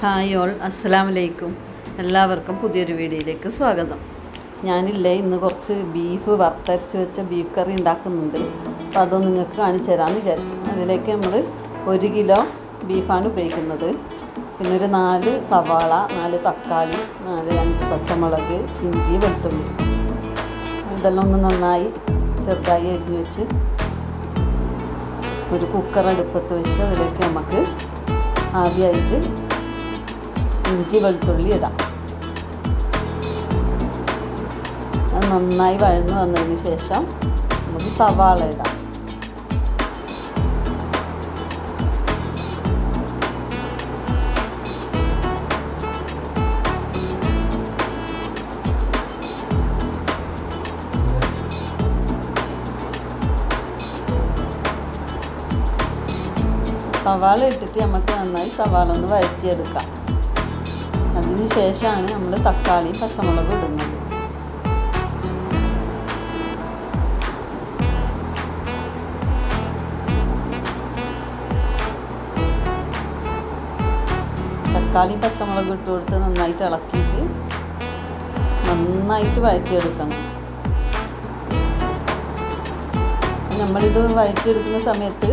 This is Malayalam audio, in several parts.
ഹായ് ഓൾ അസ്സലാം വലൈക്കും എല്ലാവർക്കും പുതിയൊരു വീഡിയോയിലേക്ക് സ്വാഗതം. ഞാനില്ലേ ഇന്ന് കുറച്ച് ബീഫ് വറുത്തരച്ച് വെച്ച ബീഫ് കറി ഉണ്ടാക്കുന്നുണ്ട്. അപ്പോൾ അതൊന്ന് നിങ്ങൾക്ക് കാണിച്ചു തരാമെന്ന് വിചാരിച്ചു. അതിലേക്ക് നമ്മൾ ഒരു കിലോ ബീഫാണ് ഉപയോഗിക്കുന്നത്. പിന്നെ ഒരു നാല് സവാള നാല് തക്കാളി നാല് അഞ്ച് പച്ചമുളക് ഇഞ്ചി വെളുത്തുള്ളി. ഇതെല്ലാം ഒന്ന് നന്നായി ചെറുതായി അരിഞ്ഞ് വെച്ച് ഒരു കുക്കർ അടുപ്പത്ത് വെച്ച് അതിലേക്ക് നമുക്ക് ആദ്യമായിട്ട് ഇഞ്ചി വെളുത്തുള്ളി ഇടാം അത് നന്നായി വഴന്നു വന്നതിന് ശേഷം നമുക്ക് സവാള ഇടാം. സവാള ഇട്ടിട്ട് നമുക്ക് നന്നായി സവാള ഒന്ന് വഴറ്റിയെടുക്കാം. അതിന് ശേഷമാണ് നമ്മൾ തക്കാളി പച്ചമുളക് ഇടുന്നത്. തക്കാളി പച്ചമുളക് ഇട്ട് കൊടുത്ത് നന്നായിട്ട് ഇളക്കിയിട്ട് നന്നായിട്ട് വഴറ്റിയെടുക്കണം. നമ്മളിത് വഴറ്റിയെടുക്കുന്ന സമയത്ത്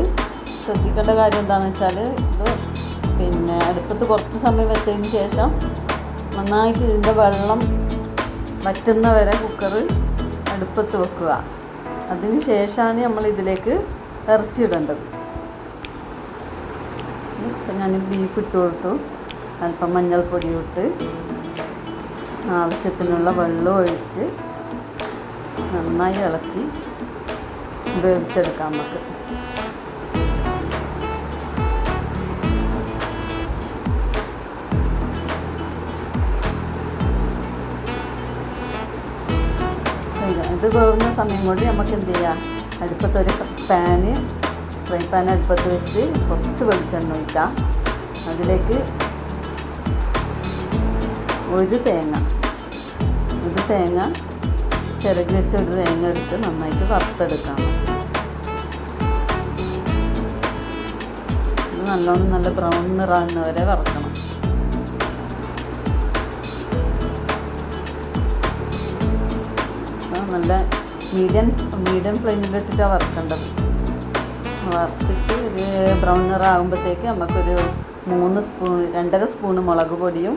ശ്രദ്ധിക്കേണ്ട കാര്യം എന്താണെന്ന് വെച്ചാൽ ഇത് പിന്നെ അടുപ്പത്ത് കുറച്ച് സമയം വെച്ചതിന് ശേഷം നന്നായിട്ട് ഇതിന്റെ വെള്ളം വറ്റുന്ന വരെ കുക്കർ അടുപ്പത്ത് വെക്കുക. അതിന് ശേഷമാണ് നമ്മൾ ഇതിലേക്ക് ഇറച്ചി ഇടേണ്ടത്. ഇപ്പം ഞാൻ ബീഫ് ഇട്ട് കൊടുത്തു. അല്പം മഞ്ഞൾപ്പൊടി ഇട്ട് ആവശ്യത്തിനുള്ള വെള്ളം ഒഴിച്ച് നന്നായി ഇളക്കി വേവിച്ചെടുക്കാം നമുക്ക്. ഇത് വേവുന്ന സമയം കൊണ്ട് നമുക്ക് എന്ത് ചെയ്യാം? അടുപ്പത്തൊരു പാന് ഫ്രൈ പാൻ അടുപ്പത്ത് വെച്ച് കുറച്ച് വെളിച്ചെണ്ണ ഒഴിക്കാം. അതിലേക്ക് ഒരു തേങ്ങ. ഒരു തേങ്ങ ചിരകി വെച്ച ഒരു തേങ്ങ എടുത്ത് നന്നായിട്ട് വറുത്തെടുക്കാം. നല്ലോണം നല്ല ബ്രൗൺ നിറാകുന്ന വരെ വറക്കണം. നല്ല മീഡിയം മീഡിയം ഫ്ലെയിമിലിട്ടിട്ടാണ് വറുക്കേണ്ടത്. വറുത്തിട്ട് ഒരു ബ്രൗൺ നിറാകുമ്പോഴത്തേക്ക് നമുക്കൊരു മൂന്ന് സ്പൂൺ രണ്ടര സ്പൂണ് മുളക് പൊടിയും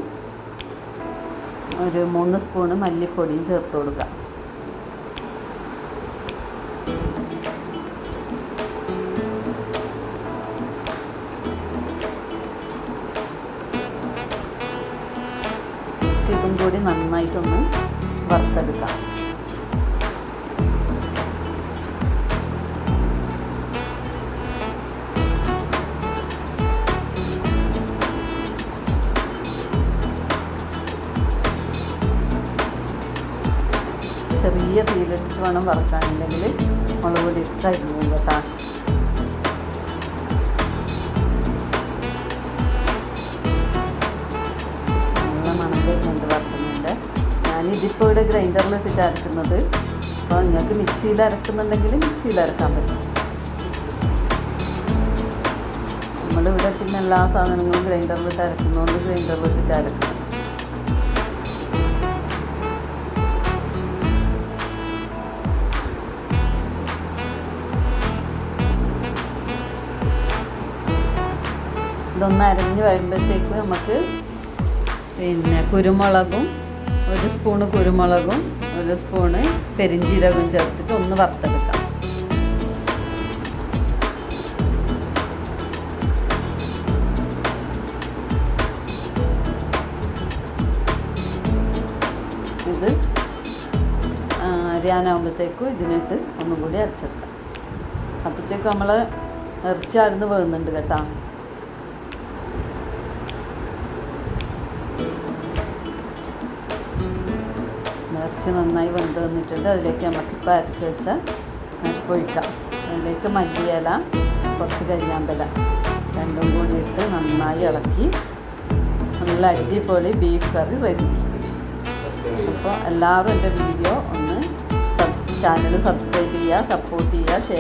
ഒരു മൂന്ന് സ്പൂണ് മല്ലിപ്പൊടിയും ചേർത്ത് കൊടുക്കുക ഇതും കൂടി നന്നായിട്ടൊന്ന് വറുത്തെടുക്കാം. ചെറിയ തീയിലിട്ടിട്ട് വേണം വറുക്കാൻ. ഉണ്ടെങ്കിൽ മുളക് പൊടി ഇട്ടായിരുന്നു കേട്ടോ. നല്ല മണം വരുന്നുണ്ട് വറുക്കുന്നുണ്ട്. ഞാനിതിപ്പോൾ ഇവിടെ ഗ്രൈൻഡറിൽ ഇട്ടിട്ട് അരക്കുന്നത്. അപ്പോൾ നിങ്ങൾക്ക് മിക്സിയിൽ അരക്കുന്നുണ്ടെങ്കിൽ മിക്സിയിൽ അരക്കാൻ പറ്റും. നമ്മളിവിടെ പിന്നെ എല്ലാ സാധനങ്ങളും ഗ്രൈൻഡറിലിട്ട് അരക്കുന്നതുകൊണ്ട് ഗ്രൈൻഡറിലിട്ടിട്ട് അരക്കും ഇതൊന്ന് അരഞ്ഞ് വരുമ്പോഴത്തേക്ക് നമുക്ക് പിന്നെ കുരുമുളകും ഒരു സ്പൂണ് കുരുമുളകും ഒരു സ്പൂണ് പെരിഞ്ചീരകവും ചേർത്തിട്ട് ഒന്ന് വറുത്തെടുക്കാം. ഇത് അരിയാനാകുമ്പോഴത്തേക്കും ഇതിനിട്ട് ഒന്നും കൂടി അരച്ചെടുക്കാം. അപ്പോഴത്തേക്കും നമ്മൾ ഇറച്ചി അരുന്ന് വേകുന്നുണ്ട് കേട്ടോ. ഇറച്ചി നന്നായി വെന്ത് വന്നിട്ടുണ്ട്. അതിലേക്ക് നമുക്കിപ്പോൾ അരച്ച് വെച്ച ഒഴിക്കാം അതിലേക്ക് മല്ലിയില കുറച്ച് കരിയാമ്പല രണ്ടും കൂടി ഇട്ട് നന്നായി ഇളക്കി. നല്ല അടിപൊളി ബീഫ് കറി റെഡി അപ്പോൾ എല്ലാവരും എന്റെ വീഡിയോ ഒന്ന് സബ് ചാനൽ സബ്സ്ക്രൈബ് ചെയ്യുക സപ്പോർട്ട് ചെയ്യുക ഷെയർ